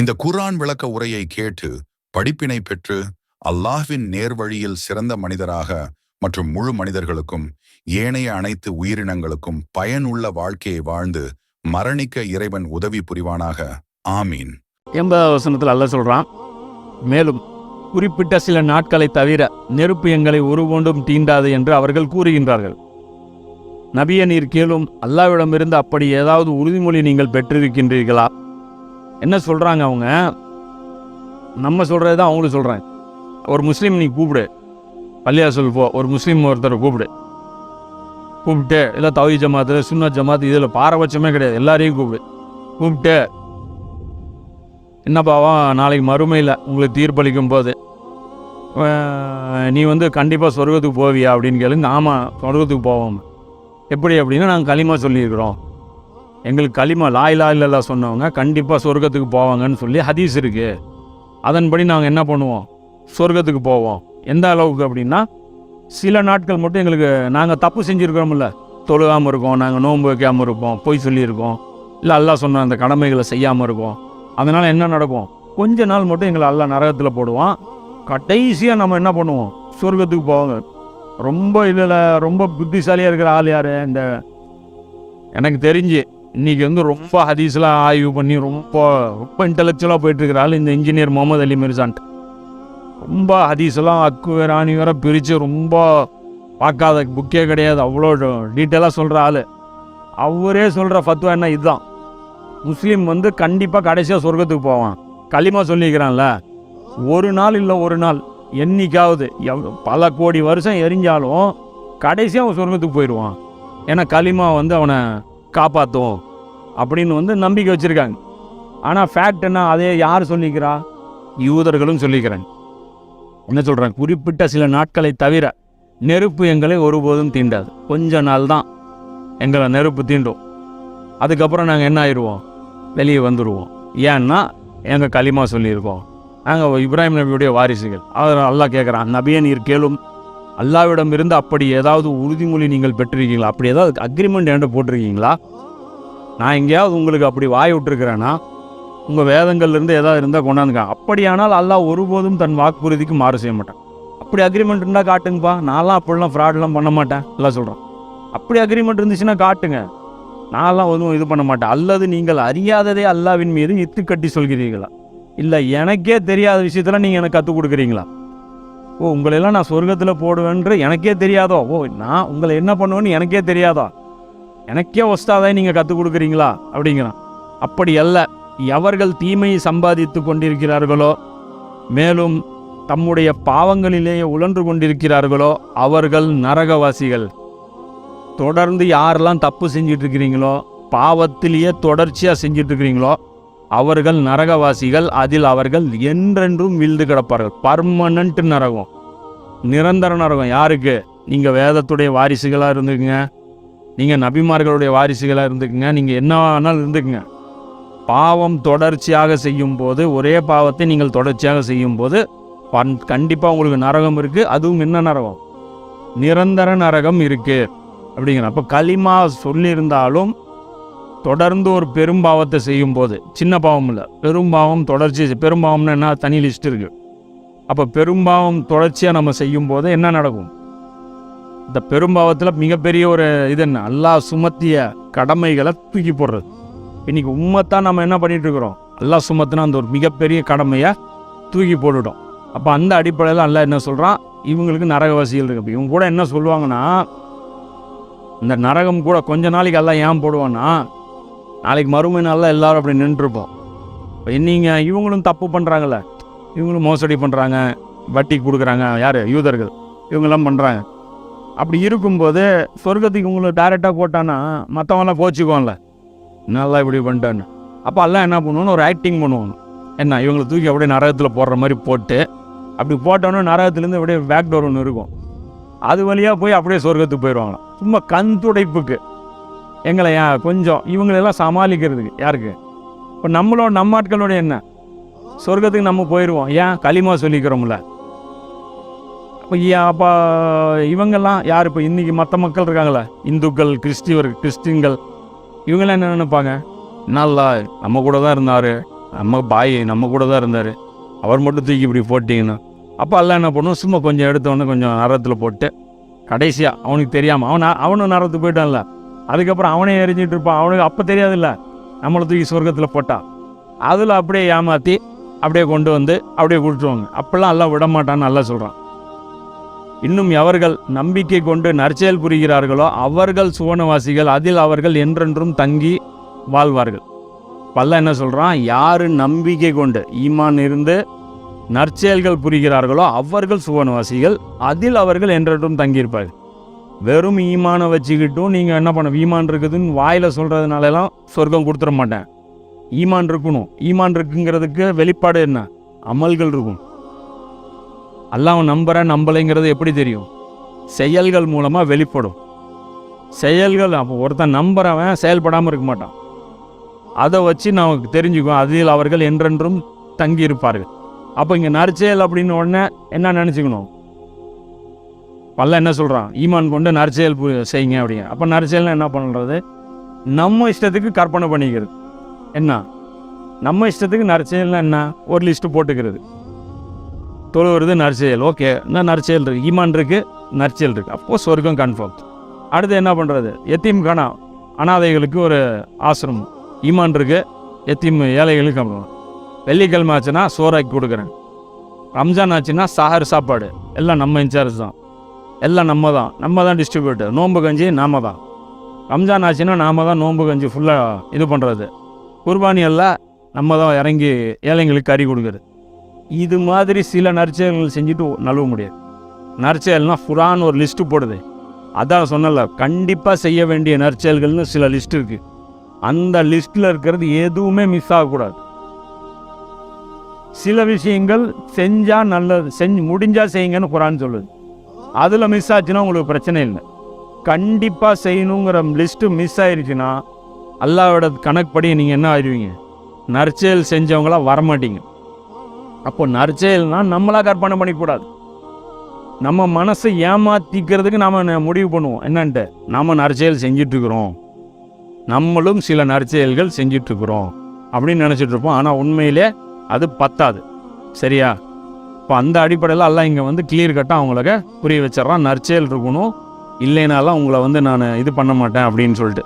இந்த குர்ஆன் விளக்க உரையை கேட்டு படிப்பினை பெற்று அல்லாஹ்வின் நேர்வழியில் சிறந்த மனிதராக மற்றும் முழு மனிதர்களுக்கும் ஏனைய அனைத்து உயிரினங்களுக்கும் பயனுள்ள வாழ்க்கையை வாழ்ந்து மரணிக்க இறைவன் உதவி புரிவானாக. ஆமீன். எண்பதாவது வசனத்தில் அல்ல சொல்றான் மேலும் குறிப்பிட்ட சில நாட்களை தவிர நெருப்பு எங்களை ஒருபோண்டும் தீண்டாது என்று அவர்கள் கூறுகின்றார்கள். நபிய நீர் கேளும் அல்லாவிடமிருந்து அப்படி ஏதாவது உறுதிமொழி நீங்கள் பெற்றிருக்கின்றீர்களா? என்ன சொல்கிறாங்க அவங்க? நம்ம சொல்கிறது தான் அவங்களும் சொல்கிறாங்க ஒரு முஸ்லீம் நீ கூப்பிடு. பள்ளியாசல் போ. ஒரு முஸ்லீம் ஒருத்தரை கூப்பிடு. கூப்பிட்டு இல்லை தவி ஜமாத்து சுன்னா ஜமாத்து இதில் பாரபட்சமே கிடையாது. எல்லாரையும் கூப்பிடு. கூப்பிட்டு என்னப்பாவா நாளைக்கு மறுமையில் உங்களுக்கு தீர்ப்பளிக்கும் போது. நீ வந்து கண்டிப்பாக சொர்க்கத்துக்கு போவியா? அப்படின்னு கேளுங்க ஆமாம் சொர்க்கத்துக்கு போவோம். எப்படி அப்படின்னா நாங்கள் களிமா சொல்லியிருக்கிறோம். எங்களுக்கு களிமா லாய் லா இல்லல்லா சொன்னவங்க கண்டிப்பாக சொர்க்கத்துக்கு போவாங்கன்னு சொல்லி ஹதீஸ் இருக்குது அதன்படி நாங்கள் என்ன பண்ணுவோம்? சொர்க்கத்துக்கு போவோம். எந்த அளவுக்கு அப்படின்னா சில நாட்கள் மட்டும் எங்களுக்கு நாங்கள் தப்பு செஞ்சுருக்கிறோம்ல. தொழுகாமல் இருக்கோம் நாங்கள் நோன்பு வைக்காமல் இருப்போம் பொய் சொல்லியிருக்கோம். இல்லை அல்லா சொன்ன அந்த கடமைகளை செய்யாமல் இருக்கோம். அதனால் என்ன நடக்கும்? கொஞ்ச நாள் மட்டும் எங்களை அல்லா நரகத்தில் போடுவான். கடைசியாக நம்ம என்ன பண்ணுவோம்? சொர்க்கத்துக்கு போவாங்க. ரொம்ப இதில் ரொம்ப புத்திசாலியாக இருக்கிற ஆள் யார்? இந்த எனக்கு தெரிஞ்சு இன்னைக்கு வந்து ரொம்ப ஹதீஸ்லாம் ஆய்வு பண்ணி ரொம்ப ரொம்ப இன்டலெக்சுவலாக போயிட்டு ஆள் இந்த இன்ஜினியர் முகமது அலி மிர்சான்ட். ரொம்ப ஹதீஸ்லாம் அக்கு ராணி வேற பிரித்து ரொம்ப பார்க்காத புக்கே கிடையாது. அவ்வளோ டீட்டெயிலாக சொல்கிற ஆள். அவரே சொல்கிற ஃபத்வா என்ன? இதுதான். முஸ்லீம் வந்து கண்டிப்பாக கடைசியாக சொர்க்கத்துக்கு போவான். களிமா சொல்லிக்கிறான்ல ஒரு நாள் இல்லை ஒரு நாள். என்னைக்காவது எவ் பல கோடி வருஷம் எரிஞ்சாலும் கடைசியாக அவன் சொர்க்கத்துக்கு போயிடுவான். ஏன்னா களிமா வந்து அவனை காப்பாற்றும் அப்படின்னு வந்து நம்பிக்கை வச்சுருக்காங்க. ஆனால் ஃபேக்ட் என்ன? அதே யார் சொல்லிக்கிறா? யூதர்களும் சொல்லிக்கிறாங்க. என்ன சொல்கிறாங்க குறிப்பிட்ட சில நாட்களை தவிர நெருப்பு எங்களை ஒருபோதும் தீண்டாது. கொஞ்ச நாள் தான் எங்களை நெருப்பு தீண்டும். அதுக்கப்புறம் நாங்கள் என்ன ஆயிடுவோம் வெளியே வந்துடுவோம் ஏன்னா எங்கள் களிமா சொல்லியிருக்கோம். நாங்கள் இப்ராஹிம் நபியுடைய வாரிசுகள். அவர் நல்லா கேட்குறான் நபியன் நீர் அல்லாவிடமிருந்து அல்லாவிடம் இருந்து அப்படி ஏதாவது உறுதிமொழி நீங்கள் பெற்றிருக்கீங்களா? அப்படி ஏதாவது அக்ரிமெண்ட் என்கிட்ட போட்டிருக்கீங்களா? நான் எங்கேயாவது உங்களுக்கு அப்படி வாய் விட்டுருக்கிறேன்னா உங்கள் வேதங்கள்லேருந்து ஏதாவது இருந்தால் கொண்டாந்துங்க அப்படியானால் அல்லாஹ் ஒருபோதும் தன் வாக்குறுதிக்கு மாறு செய்ய மாட்டான். அப்படி அக்ரிமெண்ட் இருந்தால் காட்டுங்கப்பா. நான்லாம் அப்படிலாம் ஃப்ராட்லாம் பண்ண மாட்டேன். எல்லாம் சொல்கிறேன் அப்படி அக்ரிமெண்ட் இருந்துச்சுன்னா காட்டுங்க. நான்லாம் ஒன்றும் இது பண்ண மாட்டேன். அல்லது நீங்கள் அறியாததே அல்லாவின் மீது இத்து கட்டி சொல்கிறீர்களா? இல்லை எனக்கே தெரியாத விஷயத்தில் நீங்கள் எனக்கு கற்றுக் கொடுக்குறீங்களா? ஓ உங்களையெல்லாம் நான் சொர்க்கத்தில் போடுவேன்ற எனக்கே தெரியாதோ? ஓ நான் உங்களை என்ன பண்ணுவேன்னு எனக்கே தெரியாதோ? எனக்கே ஒஸ்தாதான் நீங்கள் கற்றுக் கொடுக்குறீங்களா? அப்படிங்கிறான். அப்படி அல்ல. எவர்கள் தீமையை சம்பாதித்து கொண்டிருக்கிறார்களோ மேலும் தம்முடைய பாவங்களிலேயே உழன்று கொண்டிருக்கிறார்களோ அவர்கள் நரகவாசிகள். தொடர்ந்து யாரெல்லாம் தப்பு செஞ்சிட்ருக்கிறீங்களோ பாவத்திலேயே தொடர்ச்சியாக செஞ்சிட்ருக்கிறீங்களோ அவர்கள் நரகவாசிகள் அதில் அவர்கள் என்றென்றும் வீழ்ந்து கிடப்பார்கள். பர்மனண்ட் நரகம். நிரந்தர நரகம். யாருக்கு? நீங்கள் வேதத்துடைய வாரிசுகளாக இருந்துக்குங்க. நீங்கள் நபிமார்களுடைய வாரிசுகளாக இருந்துக்குங்க. நீங்கள் என்ன வேணாலும் இருந்துக்குங்க. பாவம் தொடர்ச்சியாக செய்யும் போது ஒரே பாவத்தை நீங்கள் தொடர்ச்சியாக செய்யும் போது பன் கண்டிப்பாக உங்களுக்கு நரகம் இருக்குது அதுவும் என்ன நரகம்? நிரந்தர நரகம் இருக்குது அப்படிங்கிற அப்போ களிமா சொல்லியிருந்தாலும் தொடர்ந்து ஒரு பெரும்பாவத்தை செய்யும் போது சின்ன பாவம் இல்லை பெரும்பாவம் தொடர்ச்சி பெரும்பாவம்னு என்ன? தனி லிஸ்ட் இருக்கு. அப்போ பெரும்பாவம் தொடர்ச்சியாக நம்ம செய்யும் போது என்ன நடக்கும்? இந்த பெரும்பாவத்தில் மிகப்பெரிய ஒரு இது என்ன? அல்லாஹ் சுமத்திய கடமைகளை தூக்கி போடுறது. இன்னைக்கு உண்மைத்தான் நம்ம என்ன பண்ணிட்டு இருக்கிறோம்? அல்லாஹ் சுமத்தினா அந்த ஒரு மிகப்பெரிய கடமையை தூக்கி போட்டுட்டோம். அப்போ அந்த அடிப்படையில் அல்லாஹ் என்ன சொல்கிறான் இவங்களுக்கு நரகவாசிகள் இருக்கு. இப்போ இவங்க கூட என்ன சொல்லுவாங்கன்னா இந்த நரகம் கூட கொஞ்ச நாளைக்கு எல்லாம் ஏன் போடுவான்னா நாளைக்கு மறுமை நாளில் எல்லாரும் அப்படி நின்றுருப்போம். இப்போ நீங்கள் இவங்களும் தப்பு பண்ணுறாங்கல்ல இவங்களும் மோசடி பண்ணுறாங்க வட்டி கொடுக்குறாங்க. யார்? யூதர்கள். இவங்கெல்லாம் பண்ணுறாங்க அப்படி இருக்கும்போது சொர்க்கத்துக்கு இவங்களை டைரெக்டாக போட்டான்னா மற்றவங்களாம் கோச்சிக்குவான்ல நல்லா இப்படி பண்ணிட்டான்னு. அப்போ எல்லாம் என்ன பண்ணுவோன்னு ஒரு ஆக்டிங் பண்ணுவாங்க. என்ன இவங்களை தூக்கி அப்படியே நரகத்தில் போடுற மாதிரி போட்டு அப்படி போட்டோன்னே நரகத்துலேருந்து அப்படியே பேக் டோர் ஒன்று இருக்கும். அது வழியாக போய் அப்படியே சொர்க்கத்துக்கு போயிடுவாங்களாம் சும்மா கண் துடைப்புக்கு எங்களை கொஞ்சம் இவங்களெல்லாம் சமாளிக்கிறதுக்கு யாருக்கு? இப்போ நம்மளோட நம்ம ஆட்களோட என்ன? சொர்க்கத்துக்கு நம்ம போயிடுவோம் ஏன்? களிமா சொல்லிக்கிறோம்ல. அப்போ அப்போ இவங்கெல்லாம் யார் இப்போ இன்றைக்கி மற்ற மக்கள் இருக்காங்களே? இந்துக்கள் கிறிஸ்டிவர் கிறிஸ்டின்கள் இவங்கெல்லாம் என்ன நினைப்பாங்க? நல்லா நம்ம கூட தான் இருந்தார். நம்ம பாய் நம்ம கூட தான் இருந்தார். அவர் மட்டும் தூக்கி இப்படி போட்டிங்கன்னா. அப்போ எல்லாம் என்ன பண்ணுவோம்? சும்மா கொஞ்சம் எடுத்தவொடனே கொஞ்சம் நரத்தில் போட்டு கடைசியாக அவனுக்கு தெரியாமல் அவன் அவனும் நரத்துக்கு போயிட்டான்ல. அதுக்கப்புறம் அவனே எரிஞ்சிட்டு இருப்பான். அவனுக்கு அப்போ தெரியாதுல்ல. நம்மளை தூக்கி சொர்க்கத்தில் போட்டான் அதில் அப்படியே ஏமாற்றி அப்படியே கொண்டு வந்து அப்படியே கொடுத்துருவாங்க அப்போல்லாம் எல்லாம் விட மாட்டான்னு நல்லா சொல்கிறான் இன்னும் எவர்கள் நம்பிக்கை கொண்டு நற்செயல் புரிகிறார்களோ அவர்கள் சுவனவாசிகள் அதில் அவர்கள் என்றென்றும் தங்கி வாழ்வார்கள். பல்ல என்ன சொல்கிறான் யார் நம்பிக்கை கொண்டு ஈமான் இருந்து நற்செயல்கள் புரிகிறார்களோ அவர்கள் சுவனவாசிகள் அதில் அவர்கள் என்றென்றும் தங்கியிருப்பார்கள். வெறும் ஈமானை வச்சுக்கிட்டும் நீங்கள் என்ன பண்ண ஈமான் இருக்குதுன்னு வாயில் சொல்கிறதுனாலலாம் சொர்க்கம் கொடுத்துட மாட்டேன். ஈமான் இருக்கணும். ஈமான் இருக்குங்கிறதுக்கு வெளிப்பாடு என்ன? அமல்கள் இருக்கும். அல்லாஹ் நம்புற நம்பலைங்கிறது எப்படி தெரியும்? செயல்கள் மூலமாக வெளிப்படும். செயல்கள் அப்போ ஒருத்தன் நம்புறவன் செயல்படாமல் இருக்க மாட்டான். அதை வச்சு நமக்கு தெரிஞ்சுக்குவோம் அதில் அவர்கள் என்றென்றும் தங்கியிருப்பார்கள். அப்போ இங்கே நற்செயல் அப்படின்னு உடனே என்ன நினச்சிக்கணும்? பல்ல என்ன சொல்கிறான் ஈமான் கொண்டு நற்செயல் செய்யுங்க அப்படிங்க. அப்போ நற்செயல்னா என்ன பண்ணுறது நம்ம இஷ்டத்துக்கு கற்பனை பண்ணிக்கிறது. என்ன? நம்ம இஷ்டத்துக்கு நற்செயல்னா என்ன? ஒரு லிஸ்ட்டு போட்டுக்கிறது. தொழுவுறது நற்செயல். ஓகே. என்ன நற்செயல் இருக்குது ஈமான் இருக்குது நற்செயல் இருக்குது அப்போது சொர்க்கம் கன்ஃபார்ம் அடுத்து என்ன பண்ணுறது எத்தீம் கானா அனாதைகளுக்கு ஒரு ஆசிரமம். ஈமான் இருக்குது எத்தீம் ஏழைகளுக்கு அப்புறம் வெள்ளிக்கிழமை ஆச்சுன்னா சோறாக்கி கொடுக்குறேன். ரம்ஜான் ஆச்சுன்னா சாகர் சாப்பாடு. எல்லாம் நம்ம இன்சார்ஜ் தான். எல்லாம் நம்ம தான் நம்ம தான் டிஸ்ட்ரிபியூட்டர் நோன்பு கஞ்சி நாம தான் ரம்ஜான் ஆச்சுன்னா நாம தான் நோன்பு கஞ்சி ஃபுல்லாக இது பண்ணுறது குர்பானி எல்லாம் நம்ம தான் இறங்கி ஏழைங்களுக்கு கறி கொடுக்குறது இது மாதிரி சில நற்செயல்கள் செஞ்சுட்டு நழுவ முடியாது. நற்செயல்னா ஃபுரான் ஒரு லிஸ்ட்டு போடுது. அதான் சொன்னல கண்டிப்பாக செய்ய வேண்டிய நற்செயல்கள்னு சில லிஸ்ட் இருக்குது அந்த லிஸ்ட்டில் இருக்கிறது எதுவுமே மிஸ் ஆகக்கூடாது. சில விஷயங்கள் செஞ்சால் நல்லது செஞ்சு முடிஞ்சால் செய்யுங்கன்னு குரான் சொல்லுது. அதில் மிஸ் ஆச்சுன்னா உங்களுக்கு பிரச்சனை இல்லை. கண்டிப்பாக செய்யணுங்கிற லிஸ்ட்டு மிஸ் ஆயிடுச்சுன்னா அல்லாவோட கணக்குப்படி நீங்கள் என்ன ஆயிடுவீங்க நற்செயல் செஞ்சவங்களாம் வரமாட்டீங்க. அப்போ நற்செயல்னால் நம்மளாக கற்பனை பண்ணிக்கூடாது. நம்ம மனசை ஏமாத்திக்கிறதுக்கு நாம் முடிவு பண்ணுவோம்? என்னன்ட்டு? நம்ம நற்செயல் செஞ்சிட்ருக்குறோம். நம்மளும் சில நற்செயல்கள் செஞ்சிட்ருக்குறோம். அப்படின்னு நினச்சிட்ருப்போம். ஆனால் உண்மையிலே அது பத்தாது. சரியா? இப்போ அந்த அடிப்படையில் எல்லாம் இங்கே வந்து கிளியர் கட்டாக அவங்களுக்கு புரிய வச்சிட்றான். நற்செயல் இருக்கணும். இல்லைனாலாம் உங்களை வந்து நான் இது பண்ண மாட்டேன் அப்படின்னு சொல்லிட்டு.